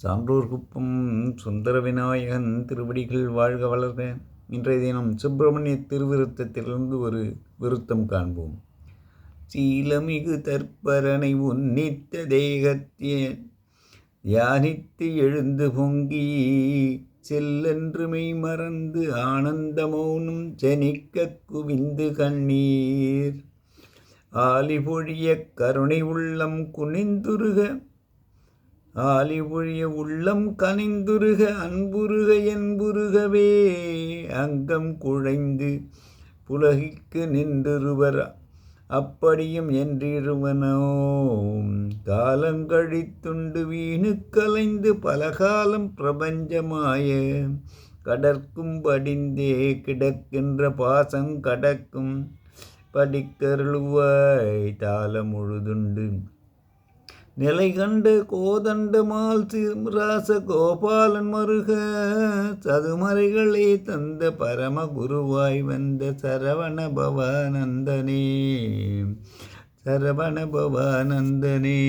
சான்றோர் குப்பம் சுந்தர விநாயகன் திருவடிகள் வாழ்க வளர்க. இன்றைய தினம் சுப்பிரமணிய திருவிருத்தத்திலிருந்து ஒரு விருத்தம் காண்போம். சீலமிகு தற்பரனை உன்னித்த தேகத்திய தியானித்து எழுந்து பொங்கி செல்லென்று மெய் மறந்து ஆனந்த மௌனம் ஜனிக்க குவிந்து கண்ணீர். ஆலி பொழிய கருணை உள்ளம் குனிந்துருக ஆலி ஒழிய உள்ளம் கனிந்துருக அன்புருக என்புருகவே. அங்கம் குழைந்து புலகிக்கு நின்றிருவர் அப்படியும் என்றிருவனோ. காலங்கழித்துண்டு வீணு கலைந்து பலகாலம் பிரபஞ்சமாய. கடற்கும் படிந்தே கிடக்கின்ற பாசம் கடக்கும். படிக்கருளுவாய் தாளம் முழுதுண்டு நிலை கண்டு கோதண்டமால் சிம்ராச கோபாலன் மருக சதுமறைகளே தந்த பரம குருவாய் வந்த சரவண பவானந்தனே சரவண பவானந்தனே.